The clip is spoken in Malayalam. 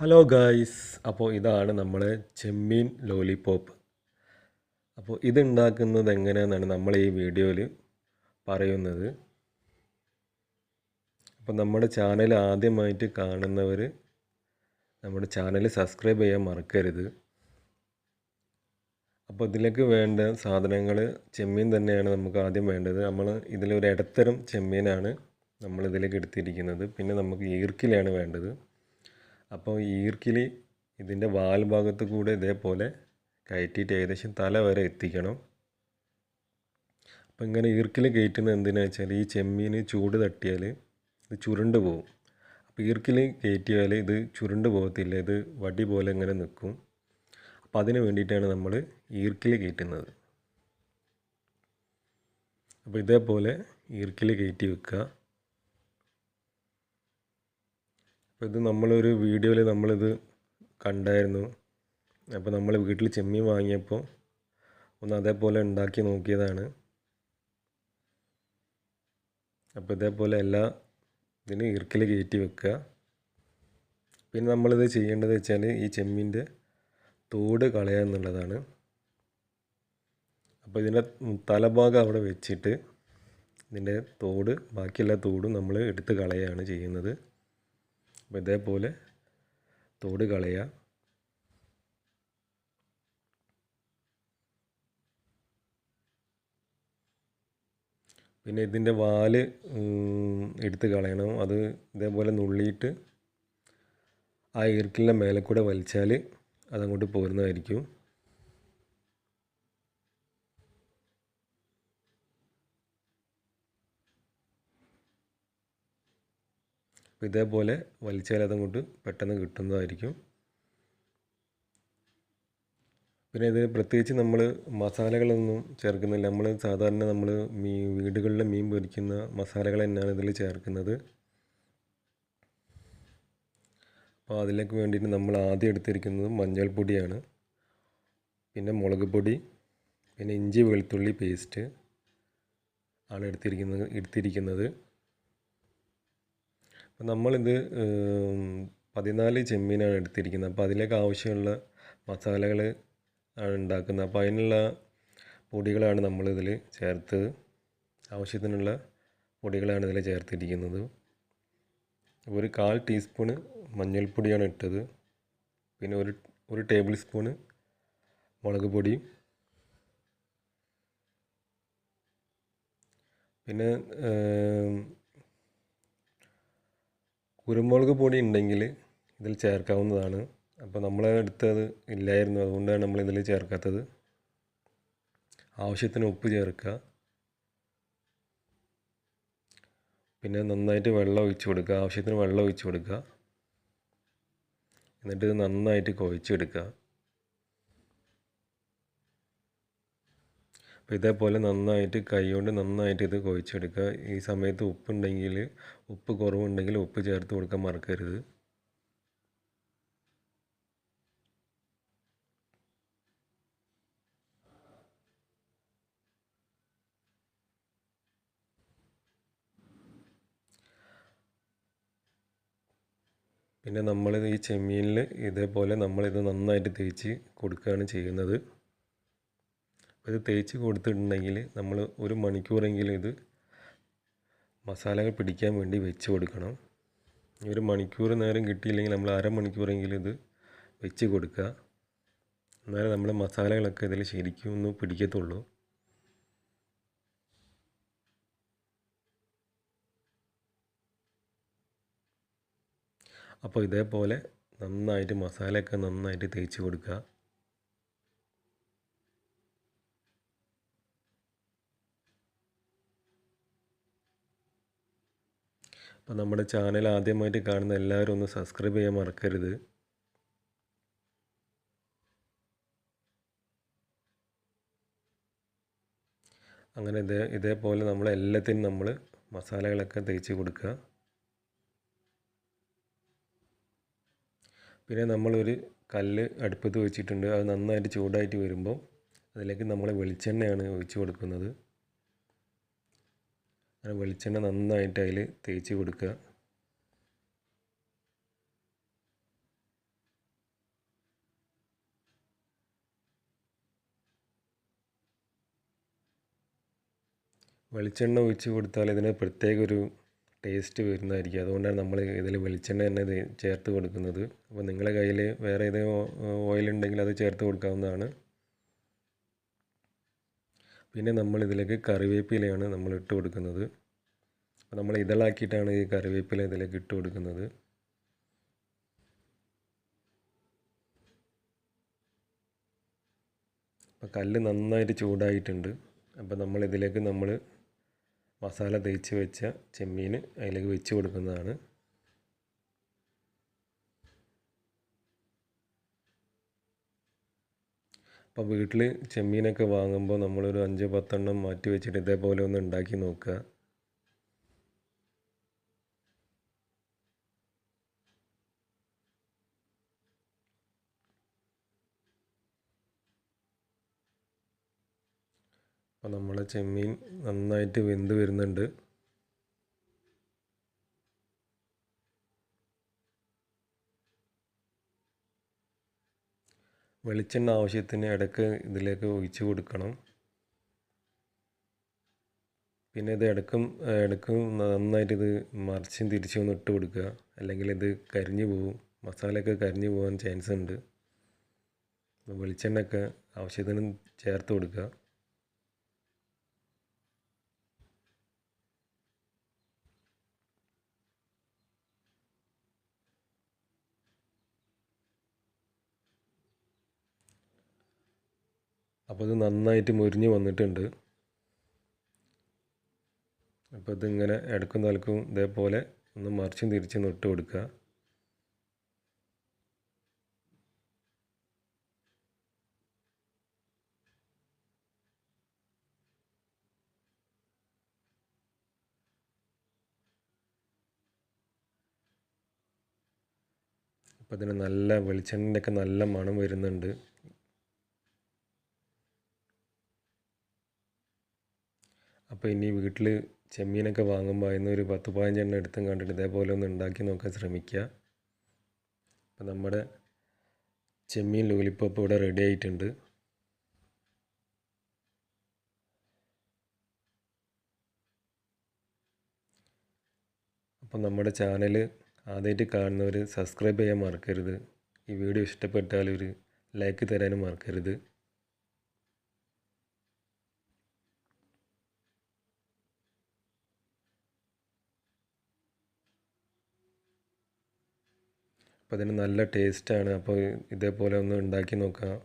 ഹലോ ഗായ്സ് അപ്പോൾ ഇതാണ് നമ്മളെ ചെമ്മീൻ ലോലിപോപ്പ്. അപ്പോൾ ഇതുണ്ടാക്കുന്നത് എങ്ങനെയാണെന്നാണ് നമ്മൾ ഈ വീഡിയോയിൽ പറയുന്നത്. അപ്പോൾ നമ്മുടെ ചാനൽ ആദ്യമായിട്ട് കാണുന്നവർ നമ്മുടെ ചാനൽ സബ്സ്ക്രൈബ് ചെയ്യാൻ മറക്കരുത്. അപ്പോൾ ഇതിലേക്ക് വേണ്ട സാധനങ്ങൾ ചെമ്മീൻ തന്നെയാണ് നമുക്ക് ആദ്യം വേണ്ടത്. നമ്മൾ ഇതിലൊരു ഇടത്തരം ചെമ്മീനാണ് നമ്മളിതിലേക്ക് എടുത്തിരിക്കുന്നത്. പിന്നെ നമുക്ക് ഈർക്കിലാണ് വേണ്ടത്. അപ്പോൾ ഈർക്കിലി ഇതിന്റെ വാൽ ഭാഗത്ത് കൂടെ ഇതേപോലെ കയറ്റിയിട്ട് ഏകദേശം തല വരെ എത്തിക്കണം. അപ്പോൾ ഇങ്ങനെ ഈർക്കിൽ കയറ്റുന്നത് എന്തിനാണെന്ന് വെച്ചാൽ ഈ ചെമ്മീന് ചൂട് തട്ടിയാൽ ഇത് ചുരുണ്ട് പോകും അപ്പോൾ ഈർക്കിൽ കയറ്റിയാൽ ഇത് ചുരുണ്ട് പോകത്തില്ല ഇത് വടി പോലെ ഇങ്ങനെ നിൽക്കും അപ്പോൾ അതിന് വേണ്ടിയിട്ടാണ് നമ്മൾ ഈർക്കിൽ കയറ്റുന്നത്. അപ്പോൾ ഇതേപോലെ ഈർക്കിൽ കയറ്റി വെക്കുക. അപ്പോൾ ഇത് നമ്മളൊരു വീഡിയോയിൽ നമ്മളിത് കണ്ടായിരുന്നു. അപ്പോൾ നമ്മൾ വീട്ടിൽ ചെമ്മീൻ വാങ്ങിയപ്പോൾ ഒന്ന് അതേപോലെ ഉണ്ടാക്കി നോക്കിയതാണ്. അപ്പോൾ ഇതേപോലെ എല്ലാ ഇതിന് ഇറക്കിൽ കയറ്റി വെക്കുക. പിന്നെ നമ്മളിത് ചെയ്യേണ്ടത് വെച്ചാൽ ഈ ചെമ്മീന്റെ തോട് കളയുക എന്നുള്ളതാണ്. അപ്പോൾ ഇതിന്റെ തലഭാഗം അവിടെ വെച്ചിട്ട് ഇതിന്റെ തോട് ബാക്കിയെല്ലാ തോടും നമ്മൾ എടുത്ത് കളയുകയാണ് ചെയ്യുന്നത്. അപ്പോൾ ഇതേപോലെ തോട് കളയുക. പിന്നെ ഇതിന്റെ വാൽ എടുത്ത് കളയണം. അത് ഇതേപോലെ നുള്ളിയിട്ട് ആ ഈർക്കിലിന്റെ മേലെ കൂടെ വലിച്ചാൽ അതങ്ങോട്ട് പോരുന്നതായിരിക്കും. അപ്പോൾ ഇതേപോലെ വലിച്ചാൽ അതങ്ങോട്ട് പെട്ടെന്ന് കിട്ടുന്നതായിരിക്കും. പിന്നെ ഇത് പ്രത്യേകിച്ച് നമ്മൾ മസാലകളൊന്നും ചേർക്കുന്നില്ല. നമ്മൾ സാധാരണ നമ്മൾ മീ വീടുകളിൽ മീൻ പൊരിക്കുന്ന മസാലകൾ തന്നെയാണ് ഇതിൽ ചേർക്കുന്നത്. അപ്പോൾ അതിലേക്ക് വേണ്ടിയിട്ട് നമ്മൾ ആദ്യം എടുത്തിരിക്കുന്നത് മഞ്ഞൾപ്പൊടിയാണ്. പിന്നെ മുളക് പൊടി പിന്നെ ഇഞ്ചി വെളുത്തുള്ളി പേസ്റ്റ് ആണ് എടുത്തിരിക്കുന്നത് എടുത്തിരിക്കുന്നത്. അപ്പോൾ നമ്മളിത് പതിനാല് ചെമ്മീനാണ് എടുത്തിരിക്കുന്നത്. അപ്പോൾ അതിലേക്ക് ആവശ്യമുള്ള മസാലകൾ ആണ് ഉണ്ടാക്കുന്നത്. അപ്പോൾ അതിനുള്ള പൊടികളാണ് നമ്മളിതിൽ ചേർത്ത് ആവശ്യത്തിനുള്ള പൊടികളാണ് ഇതിൽ ചേർത്തിരിക്കുന്നത്. ഒരു കാൽ ടീസ്പൂണ് മഞ്ഞൾപ്പൊടിയാണ് ഇട്ടത്. പിന്നെ ഒരു ഒരു ടേബിൾ സ്പൂണ് മുളക് പൊടി. പിന്നെ കുരുമുളക് പൊടി ഉണ്ടെങ്കിൽ ഇതിൽ ചേർക്കാവുന്നതാണ്. അപ്പോൾ നമ്മൾ എടുത്തത് ഇല്ലായിരുന്നു. അതുകൊണ്ടാണ് നമ്മൾ ഇതിൽ ചേർക്കാത്തത്. ആവശ്യത്തിന് ഉപ്പ് ചേർക്കുക. പിന്നെ നന്നായിട്ട് വെള്ളം ഒഴിച്ച് കൊടുക്കുക. ആവശ്യത്തിന് വെള്ളം ഒഴിച്ച് കൊടുക്കുക. എന്നിട്ട് നന്നായിട്ട് കുഴച്ചെടുക്കുക. അപ്പോൾ ഇതേപോലെ നന്നായിട്ട് കൈകൊണ്ട് നന്നായിട്ട് ഇത് കുഴച്ചെടുക്കുക. ഈ സമയത്ത് ഉപ്പുണ്ടെങ്കിൽ ഉപ്പ് കുറവുണ്ടെങ്കിൽ ഉപ്പ് ചേർത്ത് കൊടുക്കാൻ മറക്കരുത്. പിന്നെ നമ്മൾ ഈ ചെമ്മീനിൽ ഇതേപോലെ നമ്മളിത് നന്നായിട്ട് തേച്ച് കൊടുക്കുകയാണ് ചെയ്യുന്നത്. ഇത് തേച്ച് കൊടുത്തിട്ടുണ്ടെങ്കിൽ നമ്മൾ ഒരു മണിക്കൂറെങ്കിലും ഇത് മസാലകൾ പിടിക്കാൻ വേണ്ടി വെച്ച് കൊടുക്കണം. ഒരു മണിക്കൂർ നേരം കിട്ടിയില്ലെങ്കിൽ നമ്മൾ അരമണിക്കൂറെങ്കിലും ഇത് വെച്ച് കൊടുക്കുക. എന്നാലേ നമ്മൾ മസാലകളൊക്കെ ഇതിൽ ശരിക്കും ഒന്ന് പിടിക്കത്തുള്ളൂ. അപ്പോൾ ഇതേപോലെ നന്നായിട്ട് മസാലയൊക്കെ നന്നായിട്ട് തേച്ച് കൊടുക്കുക. അപ്പോൾ നമ്മുടെ ചാനൽ ആദ്യമായിട്ട് കാണുന്ന എല്ലാവരും ഒന്ന് സബ്സ്ക്രൈബ് ചെയ്യാൻ മറക്കരുത്. അങ്ങനെ ഇതേ ഇതേപോലെ നമ്മൾ എല്ലാത്തിനും നമ്മൾ മസാലകളൊക്കെ തേച്ച് കൊടുക്കുക. പിന്നെ നമ്മളൊരു കല്ല് അടുപ്പത്ത് വെച്ചിട്ടുണ്ട്. അത് നന്നായിട്ട് ചൂടായിട്ട് വരുമ്പോൾ അതിലേക്ക് നമ്മൾ വെളിച്ചെണ്ണയാണ് ഒഴിച്ച് കൊടുക്കുന്നത്. അങ്ങനെ വെളിച്ചെണ്ണ നന്നായിട്ട് അതിൽ തേച്ച് കൊടുക്കുക. വെളിച്ചെണ്ണ ഒഴിച്ച് കൊടുത്താൽ ഇതിന് പ്രത്യേക ഒരു ടേസ്റ്റ് വരുന്നതായിരിക്കും. അതുകൊണ്ടാണ് നമ്മൾ ഇതിൽ വെളിച്ചെണ്ണ തന്നെ ചേർത്ത് കൊടുക്കുന്നത്. അപ്പോൾ നിങ്ങളുടെ കയ്യിൽ വേറെ ഏതെങ്കിലും ഓയിൽ ഉണ്ടെങ്കിൽ അത് ചേർത്ത് കൊടുക്കാവുന്നതാണ്. പിന്നെ നമ്മൾ ഇതിലേക്ക് കറിവേപ്പിലയാണ് നമ്മൾ ഇട്ട് കൊടുക്കുന്നത്. അപ്പോൾ നമ്മൾ ഇതളാക്കിയിട്ടാണ് ഈ കറിവേപ്പില ഇതിലേക്ക് ഇട്ട് കൊടുക്കുന്നത്. അപ്പോൾ കല്ല് നന്നായിട്ട് ചൂടായിട്ടുണ്ട്. അപ്പോൾ നമ്മൾ ഇതിലേക്ക് നമ്മൾ മസാല തേച്ച് വെച്ച ചെമ്മീൻ അതിലേക്ക് വെച്ച് കൊടുക്കുന്നതാണ്. അപ്പോൾ വീട്ടിൽ ചെമ്മീനൊക്കെ വാങ്ങുമ്പോൾ നമ്മളൊരു അഞ്ച് പത്തെണ്ണം മാറ്റി വെച്ചിട്ട് ഇതേപോലെ ഒന്ന് ഉണ്ടാക്കി നോക്കുക. അപ്പോൾ നമ്മളെ ചെമ്മീൻ നന്നായിട്ട് വെന്ത് വരുന്നുണ്ട്. വെളിച്ചെണ്ണ ആവശ്യത്തിന് ഇടയ്ക്ക് ഇതിലേക്ക് ഒഴിച്ച് കൊടുക്കണം. പിന്നെ ഇത് ഇടക്കും ഇടക്കും നന്നായിട്ട് ഇത് മറിച്ചും തിരിച്ചും ഒന്ന് ഇട്ട് കൊടുക്കുക. അല്ലെങ്കിൽ ഇത് കരിഞ്ഞു പോകും. മസാലയൊക്കെ കരിഞ്ഞു പോകാൻ ചാൻസ് ഉണ്ട്. വെളിച്ചെണ്ണയൊക്കെ ആവശ്യത്തിന് ചേർത്ത് കൊടുക്കുക. അപ്പോൾ ഇത് നന്നായിട്ട് മുരിഞ്ഞ് വന്നിട്ടുണ്ട്. അപ്പോൾ ഇതിങ്ങനെ ഇടക്കും തലക്കും ഇതേപോലെ ഒന്ന് മറിച്ചും തിരിച്ചും ഇട്ട് കൊടുക്കുക. അപ്പോൾ ഇതിന് നല്ല വെളിച്ചെണ്ണന്റെയൊക്കെ നല്ല മണം വരുന്നുണ്ട്. അപ്പോൾ ഇനി വീട്ടിൽ ചെമ്മീനൊക്കെ വാങ്ങുമ്പോൾ അതിൽ നിന്ന് ഒരു പത്ത് പതിനഞ്ചെണ്ണം എടുത്തും കണ്ടിട്ട് ഇതേപോലെ ഒന്ന് ഉണ്ടാക്കി നോക്കാൻ ശ്രമിക്കുക അപ്പോൾ നമ്മുടെ ചെമ്മീൻ ലോലിപ്പോപ്പ് ഇവിടെ റെഡി ആയിട്ടുണ്ട്. അപ്പോൾ നമ്മുടെ ചാനൽ ആദ്യമായിട്ട് കാണുന്നവർ സബ്സ്ക്രൈബ് ചെയ്യാൻ മറക്കരുത്. ഈ വീഡിയോ ഇഷ്ടപ്പെട്ടാൽ ഒരു ലൈക്ക് തരാനും മറക്കരുത്. അപ്പോൾ അതിന് നല്ല ടേസ്റ്റാണ് അപ്പോൾ ഇതേപോലെ ഒന്ന് ഉണ്ടാക്കി നോക്കാം.